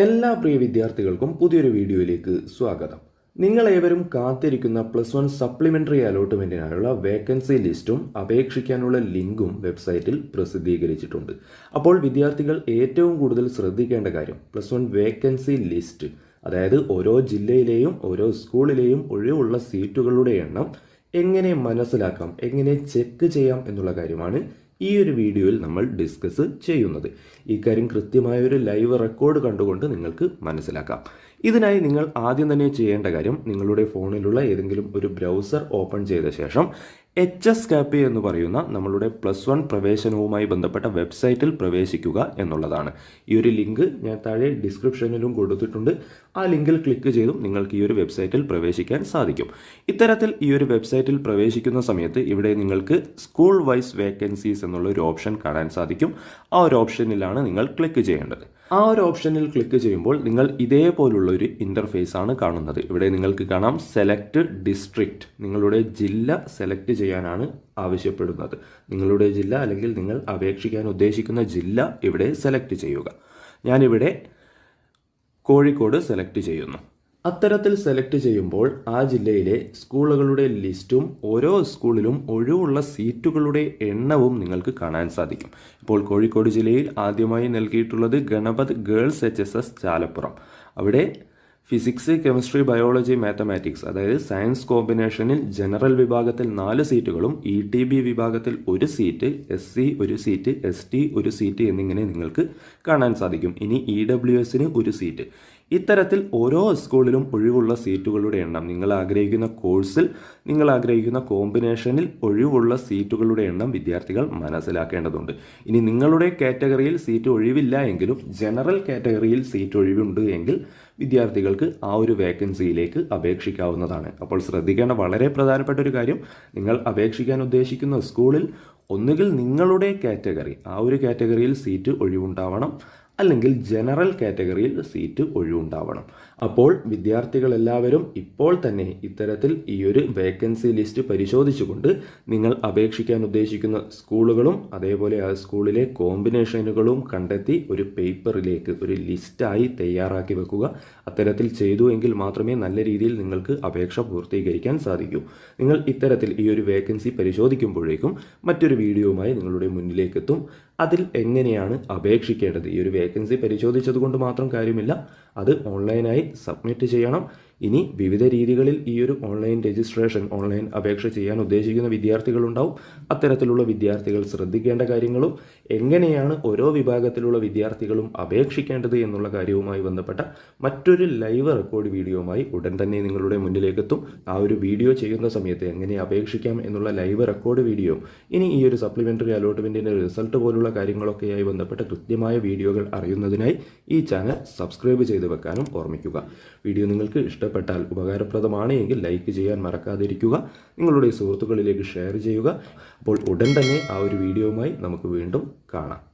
എല്ലാ പ്രിയ വിദ്യാർത്ഥികൾക്കും പുതിയൊരു വീഡിയോയിലേക്ക് സ്വാഗതം. നിങ്ങൾ ഏവരും കാത്തിരിക്കുന്ന പ്ലസ് വൺ സപ്ലിമെന്ററി അലോട്ട്മെന്റിനായുള്ള വേക്കൻസി ലിസ്റ്റും അപേക്ഷിക്കാനുള്ള ലിങ്കും വെബ്സൈറ്റിൽ പ്രസിദ്ധീകരിച്ചിട്ടുണ്ട്. അപ്പോൾ വിദ്യാർത്ഥികൾ ഏറ്റവും കൂടുതൽ ശ്രദ്ധിക്കേണ്ട കാര്യം പ്ലസ് വൺ വേക്കൻസി ലിസ്റ്റ് അതായത് ഓരോ ജില്ലയിലെയും ഓരോ സ്കൂളിലെയും ഒഴിവുള്ള സീറ്റുകളുടെ എണ്ണം എങ്ങനെ മനസ്സിലാക്കാം എങ്ങനെ ചെക്ക് ചെയ്യാം എന്നുള്ള കാര്യമാണ് ഈ ഒരു വീഡിയോയിൽ നമ്മൾ ഡിസ്കസ് ചെയ്യുന്നത്. ഇക്കാര്യം കാര്യം കൃത്യമായ ഒരു ലൈവ് റെക്കോർഡ് കണ്ടുകൊണ്ട് നിങ്ങൾക്ക് മനസ്സിലാക്കാം. ഇതിനായി നിങ്ങൾ ആദ്യം തന്നെ ചെയ്യേണ്ട കാര്യം നിങ്ങളുടെ ഫോണിലുള്ള ഏതെങ്കിലും ഒരു ബ്രൗസർ ഓപ്പൺ ചെയ്ത ശേഷം എച്ച് എസ് കാപ്പി എന്ന് പറയുന്ന നമ്മളുടെ പ്ലസ് വൺ പ്രവേശനവുമായി ബന്ധപ്പെട്ട വെബ്സൈറ്റിൽ പ്രവേശിക്കുക എന്നുള്ളതാണ്. ഈ ഒരു ലിങ്ക് ഞാൻ താഴെ ഡിസ്ക്രിപ്ഷനിലും കൊടുത്തിട്ടുണ്ട്. ആ ലിങ്കിൽ ക്ലിക്ക് ചെയ്തും നിങ്ങൾക്ക് ഈ ഒരു വെബ്സൈറ്റിൽ പ്രവേശിക്കാൻ സാധിക്കും. ഇത്തരത്തിൽ ഈ ഒരു വെബ്സൈറ്റിൽ പ്രവേശിക്കുന്ന സമയത്ത് ഇവിടെ നിങ്ങൾക്ക് സ്കൂൾ വൈസ് വേക്കൻസീസ് എന്നുള്ള ഒരു ഓപ്ഷൻ കാണാൻ സാധിക്കും. ആ ഒരു ഓപ്ഷനിലാണ് നിങ്ങൾ ക്ലിക്ക് ചെയ്യേണ്ടത്. ആ ഒരു ഓപ്ഷനിൽ ക്ലിക്ക് ചെയ്യുമ്പോൾ നിങ്ങൾ ഇതേപോലുള്ള ഒരു ഇന്റർഫേസ് ആണ് കാണുന്നത്. ഇവിടെ നിങ്ങൾക്ക് കാണാം സെലക്ട് ഡിസ്ട്രിക്റ്റ് നിങ്ങളുടെ ജില്ല സെലക്ട് ചെയ്യാനാണ് ആവശ്യപ്പെടുന്നത്. നിങ്ങളുടെ ജില്ല അല്ലെങ്കിൽ നിങ്ങൾ അപേക്ഷിക്കാൻ ഉദ്ദേശിക്കുന്ന ജില്ല ഇവിടെ സെലക്ട് ചെയ്യുക. ഞാനിവിടെ കോഴിക്കോട് സെലക്ട് ചെയ്യുന്നു. അത്തരത്തിൽ സെലക്ട് ചെയ്യുമ്പോൾ ആ ജില്ലയിലെ സ്കൂളുകളുടെ ലിസ്റ്റും ഓരോ സ്കൂളിലും ഒഴിവുള്ള സീറ്റുകളുടെ എണ്ണവും നിങ്ങൾക്ക് കാണാൻ സാധിക്കും. ഇപ്പോൾ കോഴിക്കോട് ജില്ലയിൽ ആദ്യമായി നൽകിയിട്ടുള്ളത് Ganapath girls H S S Chalappuram. അവിടെ ഫിസിക്സ് കെമിസ്ട്രി ബയോളജി മാത്തമാറ്റിക്സ് അതായത് സയൻസ് കോമ്പിനേഷനിൽ ജനറൽ വിഭാഗത്തിൽ നാല് സീറ്റുകളും ഇ ടി ബി വിഭാഗത്തിൽ ഒരു സീറ്റ് എസ് സി ഒരു സീറ്റ് എസ് ടി ഒരു സീറ്റ് എന്നിങ്ങനെ നിങ്ങൾക്ക് കാണാൻ സാധിക്കും. ഇനി ഇ ഡബ്ല്യു എസിന് ഒരു സീറ്റ്. ഇത്തരത്തിൽ ഓരോ സ്കൂളിലും ഒഴിവുള്ള സീറ്റുകളുടെ എണ്ണം നിങ്ങൾ ആഗ്രഹിക്കുന്ന കോഴ്സിൽ നിങ്ങൾ ആഗ്രഹിക്കുന്ന കോമ്പിനേഷനിൽ ഒഴിവുള്ള സീറ്റുകളുടെ എണ്ണം വിദ്യാർത്ഥികൾ മനസ്സിലാക്കേണ്ടതുണ്ട്. ഇനി നിങ്ങളുടെ കാറ്റഗറിയിൽ സീറ്റ് ഒഴിവില്ല എങ്കിലും ജനറൽ കാറ്റഗറിയിൽ സീറ്റ് ഒഴിവുണ്ട് എങ്കിൽ വിദ്യാർത്ഥികൾക്ക് ആ ഒരു വേക്കൻസിയിലേക്ക് അപേക്ഷിക്കാവുന്നതാണ്. അപ്പോൾ ശ്രദ്ധിക്കേണ്ട വളരെ പ്രധാനപ്പെട്ട ഒരു കാര്യം നിങ്ങൾ അപേക്ഷിക്കാൻ ഉദ്ദേശിക്കുന്ന സ്കൂളിൽ ഒന്നുകിൽ നിങ്ങളുടെ കാറ്റഗറി ആ ഒരു കാറ്റഗറിയിൽ സീറ്റ് ഒഴിവുണ്ടാവണം. അല്ലെങ്കിൽ ജനറൽ കാറ്റഗറിയിൽ സീറ്റ് ഒഴിവുണ്ടാവണം. അപ്പോൾ വിദ്യാർത്ഥികളെല്ലാവരും ഇപ്പോൾ തന്നെ ഇത്തരത്തിൽ ഈ ഒരു വേക്കൻസി ലിസ്റ്റ് പരിശോധിച്ചുകൊണ്ട് നിങ്ങൾ അപേക്ഷിക്കാൻ ഉദ്ദേശിക്കുന്ന സ്കൂളുകളും അതേപോലെ ആ സ്കൂളിലെ കോമ്പിനേഷനുകളും കണ്ടെത്തി ഒരു പേപ്പറിലേക്ക് ഒരു ലിസ്റ്റായി തയ്യാറാക്കി വെക്കുക. അത്തരത്തിൽ ചെയ്തു എങ്കിൽ മാത്രമേ നല്ല രീതിയിൽ നിങ്ങൾക്ക് അപേക്ഷ പൂർത്തീകരിക്കാൻ സാധിക്കൂ. നിങ്ങൾ ഇത്തരത്തിൽ ഈ ഒരു വേക്കൻസി പരിശോധിക്കുമ്പോഴേക്കും മറ്റൊരു വീഡിയോയുമായി നിങ്ങളുടെ മുന്നിലേക്ക് എത്തും അതിൽ എങ്ങനെയാണ് അപേക്ഷിക്കേണ്ടത്? ഈ ഒരു വേക്കൻസി പരിശോധിച്ചത് കൊണ്ട് മാത്രം കാര്യമില്ല. അത് ഓൺലൈനായി സബ്മിറ്റ് ചെയ്യണം. ഇനി വിവിധ രീതികളിൽ ഈ ഒരു ഓൺലൈൻ രജിസ്ട്രേഷൻ ഓൺലൈൻ അപേക്ഷ ചെയ്യാൻ ഉദ്ദേശിക്കുന്ന വിദ്യാർത്ഥികളുണ്ടാവും. അത്തരത്തിലുള്ള വിദ്യാർത്ഥികൾ ശ്രദ്ധിക്കേണ്ട കാര്യങ്ങളും എങ്ങനെയാണ് ഓരോ വിഭാഗത്തിലുള്ള വിദ്യാർത്ഥികളും അപേക്ഷിക്കേണ്ടത് എന്നുള്ള കാര്യവുമായി ബന്ധപ്പെട്ട മറ്റൊരു ലൈവ് റെക്കോർഡ് വീഡിയോയുമായി ഉടൻ തന്നെ നിങ്ങളുടെ മുന്നിലേക്കെത്തും. ആ ഒരു വീഡിയോ ചെയ്യുന്ന സമയത്ത് എങ്ങനെ അപേക്ഷിക്കാം എന്നുള്ള ലൈവ് റെക്കോർഡ് വീഡിയോ ഇനി ഈ ഒരു സപ്ലിമെന്ററി അലോട്ട്മെന്റിന്റെ റിസൾട്ട് പോലുള്ള കാര്യങ്ങളൊക്കെയായി ബന്ധപ്പെട്ട കൃത്യമായ വീഡിയോകൾ അറിയുന്നതിനായി ഈ ചാനൽ സബ്സ്ക്രൈബ് ചെയ്ത് വെക്കാനും ഓർമ്മിക്കുക. വീഡിയോ നിങ്ങൾക്ക് ഇഷ്ടപ്പെട്ടാൽ ഉപകാരപ്രദമാണ് എങ്കിൽ ലൈക്ക് ചെയ്യാൻ മറക്കാതിരിക്കുക. നിങ്ങളുടെ സുഹൃത്തുക്കളിലേക്ക് ഷെയർ ചെയ്യുക. അപ്പോൾ ഉടൻ തന്നെ ആ ഒരു വീഡിയോയുമായി നമുക്ക് വീണ്ടും കാണാം.